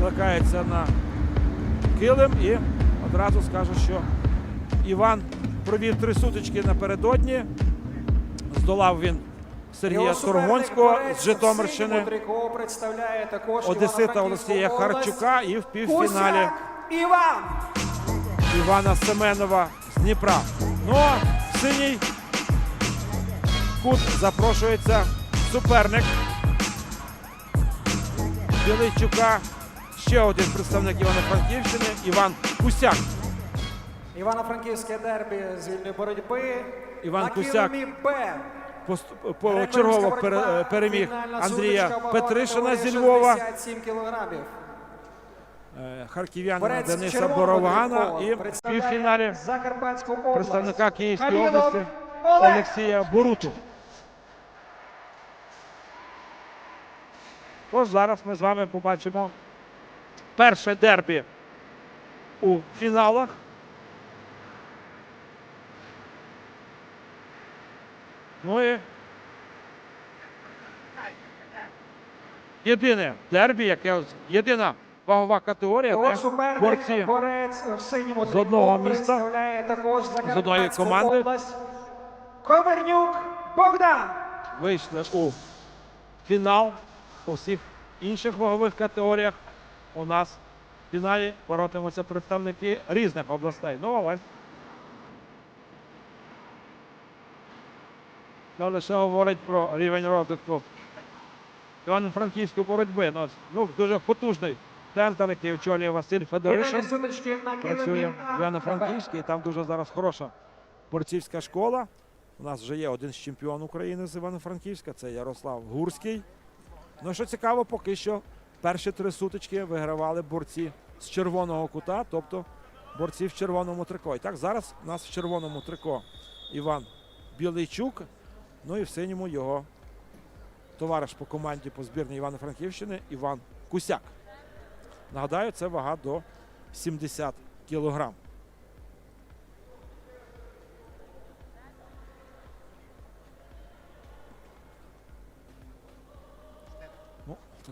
викликається на килим і одразу скажу, що Іван провів три сутички напередодні. Здолав він Сергія борець з Житомирщини, Одесита Олексія. Харчука і в півфіналі Іван. Івана Семенова з Дніпра. Ну а в синій кут запрошується суперник Білийчука. Ще один представник Івано-Франківщини Іван Кусяк. Івано-Франківське дербі з вільної боротьби. Іван На Кусяк. Б. Пост- чергово боротьба. переміг Андрія Петришина зі Львова, 67 кілограмів. е, харків'янина Дениса Боровгана і в півфіналі представника Київської області Олексія Буруту. Тож зараз ми з вами побачимо перше дербі у фіналах. Ну і єдине дербі, яке єдина вагова категорія, де борці з одного міста, Закарпатську одної команди. Ковернюк Богдан. вийшли у фінал у всіх інших вагових категоріях. У нас в фіналі боротимуться представники різних областей. Ну, але це лише говорить про рівень розвитку Івано-Франківської боротьби. Ну, ну, дуже потужний центр, який очолює Василь Федоришин. Працює в Івано-Франківській, там дуже зараз хороша борцівська школа. У нас вже є один з чемпіон України з Івано-Франківська, це Ярослав Гурський. Ну, що цікаво, поки що перші три сутички вигравали борці з червоного кута, тобто борці в червоному трико. І так, зараз у нас в червоному трико Іван Білийчук, ну і в синьому його товариш по команді по збірній Івано-Франківщини Іван Кусяк. Нагадаю, це вага до 70 кілограм.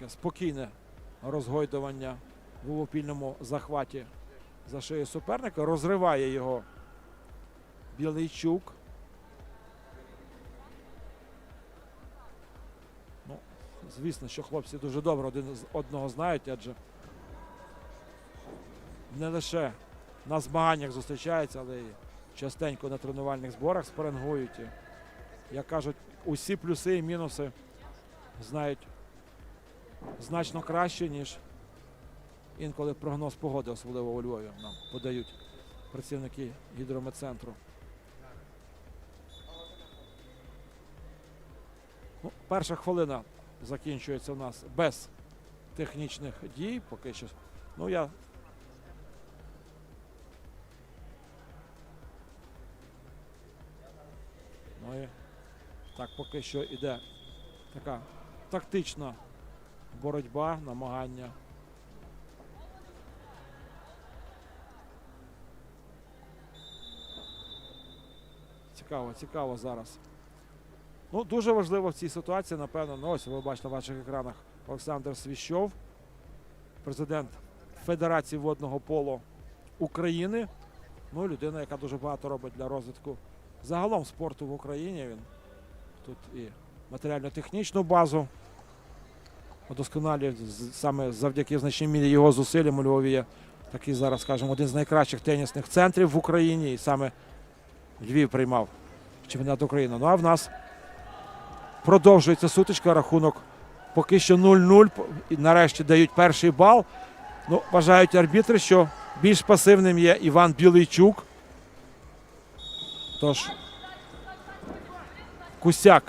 Таке спокійне розгойдування в овопільному захваті за шиєю суперника. Розриває його Білийчук. Ну, звісно, що хлопці дуже добре один з одного знають, адже не лише на змаганнях зустрічаються, але й частенько на тренувальних зборах спарингують. І, як кажуть, усі плюси і мінуси знають значно краще, ніж інколи прогноз погоди, особливо у Львові, нам подають працівники гідрометцентру. Ну, перша хвилина закінчується у нас без технічних дій. Поки що. Ну, я Ну і так, поки що йде така тактична боротьба, намагання. Цікаво, цікаво зараз. Ну, дуже важливо в цій ситуації, напевно, ну ось ви бачите на ваших екранах Олександр Свіщов, президент Федерації водного поло України. Ну, людина, яка дуже багато робить для розвитку загалом спорту в Україні. Він тут і матеріально-технічну базу удосконалює саме завдяки значній мірі його зусиллям у Львові є такий зараз, скажімо, один з найкращих тенісних центрів в Україні. І саме Львів приймав чемпіонат України. Ну а в нас продовжується сутичка, рахунок поки що 0-0. І нарешті дають перший бал. Ну, вважають арбітри, що більш пасивним є Іван Білийчук. Тож Кусяк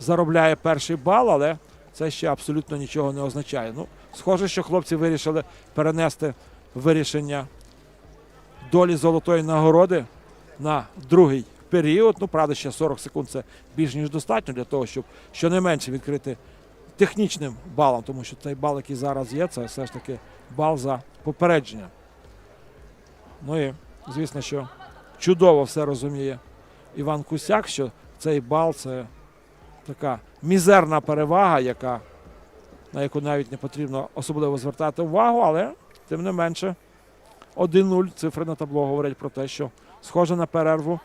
заробляє перший бал, але це ще абсолютно нічого не означає. Ну, схоже, що хлопці вирішили перенести вирішення долі золотої нагороди на другий період. Ну, правда, ще 40 секунд це більш ніж достатньо для того, щоб щонайменше відкрити технічним балом, тому що цей бал, який зараз є, це все ж таки бал за попередження. Ну і звісно, що чудово все розуміє Іван Кусяк, що цей бал це така мізерна перевага, яка на яку навіть не потрібно особливо звертати увагу, але тим не менше 1-0 цифри на табло говорять про те, що схоже на перерву.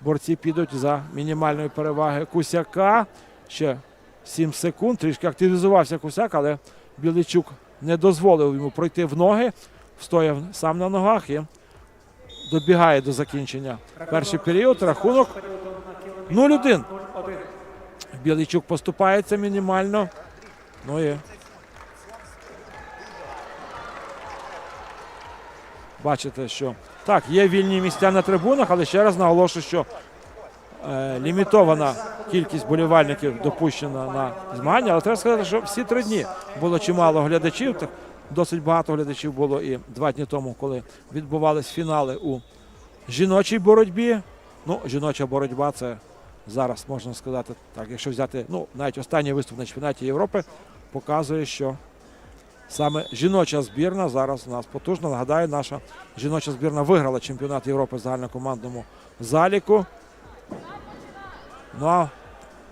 Борці підуть за мінімальної переваги Кусяка. Ще 7 секунд. Трішки активізувався Кусяк, але Біличук не дозволив йому пройти в ноги. Встояв сам на ногах і добігає до закінчення. Перший період. Рахунок 0-1. Біличук поступається мінімально. Ну і бачите, що так, є вільні місця на трибунах, але ще раз наголошую, що е, лімітована кількість болівальників допущена на змагання. Але треба сказати, що всі три дні було чимало глядачів. Так, досить багато глядачів було і два дні тому, коли відбувались фінали у жіночій боротьбі. Ну, жіноча боротьба це зараз можна сказати так. Якщо взяти ну, навіть останній виступ на чемпіонаті Європи, показує, що саме жіноча збірна зараз у нас потужна. Нагадаю, наша жіноча збірна виграла чемпіонат Європи в загальнокомандному заліку. Ну а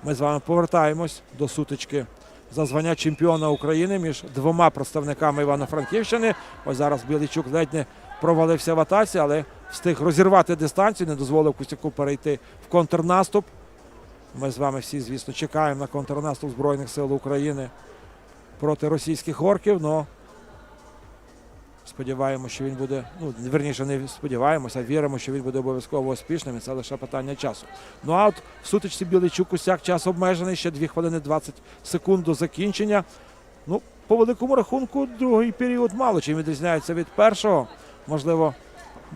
ми з вами повертаємось до сутички за звання чемпіона України між двома представниками Івано-Франківщини. Ось зараз Білійчук ледь не провалився в атаці, але встиг розірвати дистанцію, не дозволив Костяку перейти в контрнаступ. Ми з вами всі, звісно, чекаємо на контрнаступ Збройних сил України проти російських орків. Но сподіваємося, що він буде. Ну, верніше, не сподіваємося, а віримо, що він буде обов'язково успішним. І це лише питання часу. Ну а от в сутичці Білийчук Кусяк час обмежений, ще 2 хвилини 20 секунд до закінчення. Ну, по великому рахунку, другий період мало чим відрізняється від першого. Можливо,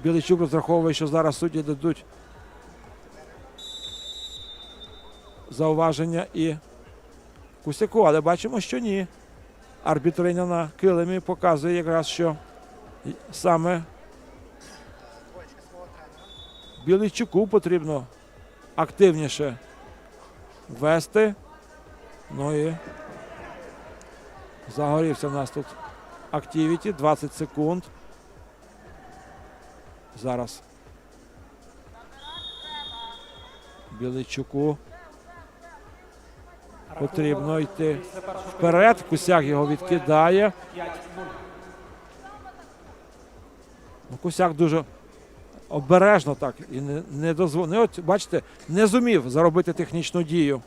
Білийчук розраховує, що зараз судді дадуть зауваження і Кусяку, але бачимо, що ні. Арбітриня на килимі показує якраз, що саме Білийчуку потрібно активніше вести. Ну і загорівся в нас тут активіті. 20 секунд. Зараз. Білийчуку потрібно йти вперед. Кусяк його відкидає. Ну, Кусяк дуже обережно так і не, не дозволив. От, бачите, не зумів заробити технічну дію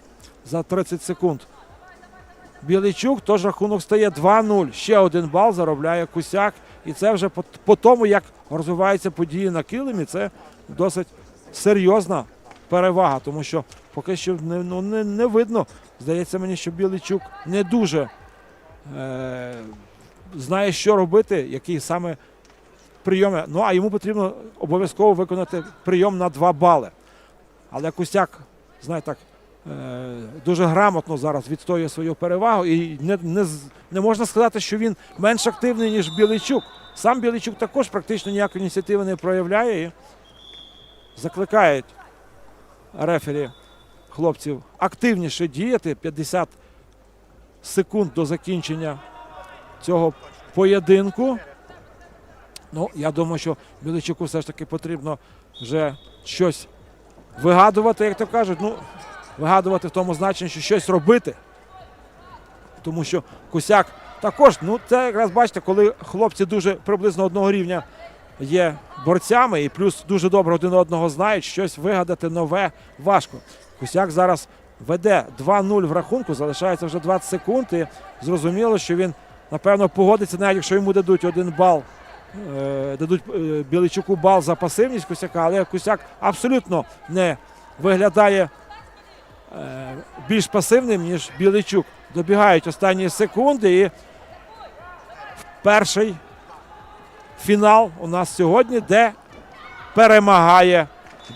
за 30 секунд. Білийчук, тож рахунок стає 2-0. Ще один бал заробляє Кусяк. І це вже по, по тому, як розвиваються події на килимі, це досить серйозна перевага, тому що поки що не, ну, не, не видно. Здається мені, що Білийчук не дуже е, знає, що робити, який саме прийоми. Ну а йому потрібно обов'язково виконати прийом на 2 бали. Але Кустяк, знаєте, так, е, дуже грамотно зараз відстоює свою перевагу. І не, не, не можна сказати, що він менш активний, ніж Білийчук. Сам Білийчук також практично ніякої ініціативи не проявляє і закликають рефері хлопців активніше діяти. 50 секунд до закінчення цього поєдинку. Ну, я думаю, що Біличуку все ж таки потрібно вже щось вигадувати, як то кажуть. Ну, вигадувати в тому значенні, що щось робити. Тому що Кусяк також, ну, це якраз бачите, коли хлопці дуже приблизно одного рівня є борцями і плюс дуже добре один одного знають, щось вигадати нове важко. Кусяк зараз веде 2-0 в рахунку, залишається вже 20 секунд. І зрозуміло, що він напевно погодиться, навіть якщо йому дадуть один бал, е, дадуть е, Біличуку бал за пасивність Кусяка, але Кусяк абсолютно не виглядає е, більш пасивним, ніж Біличук. Добігають останні секунди. І перший фінал у нас сьогодні, де перемагає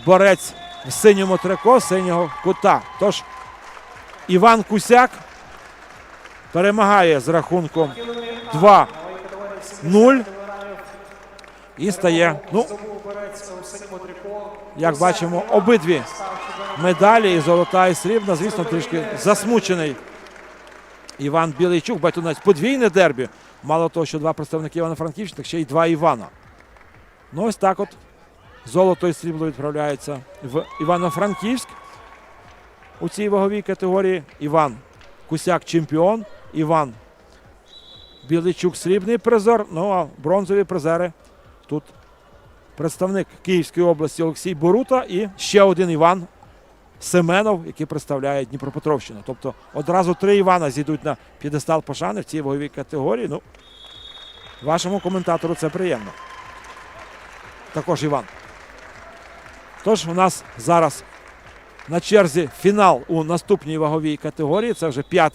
борець в синьому трико синього кута. Тож Іван Кусяк перемагає з рахунком 2-0 і стає, ну, як бачимо, обидві медалі, і золота, і срібна. Звісно, трішки засмучений Іван Білийчук, бачите, подвійне дербі. Мало того, що два представники Івано-Франківщини, так ще й два Івана. Ну, ось так от. Золото і срібло відправляється в Івано-Франківськ у цій ваговій категорії. Іван Кусяк чемпіон. Іван Біличук срібний призер. Ну а бронзові призери тут представник Київської області Олексій Борута і ще один Іван Семенов, який представляє Дніпропетровщину. Тобто одразу три Івана зійдуть на п'єдестал пошани в цій ваговій категорії. Ну, вашому коментатору це приємно. Також Іван. Тож у нас зараз на черзі фінал у наступній ваговій категорії. Це вже п'ятий.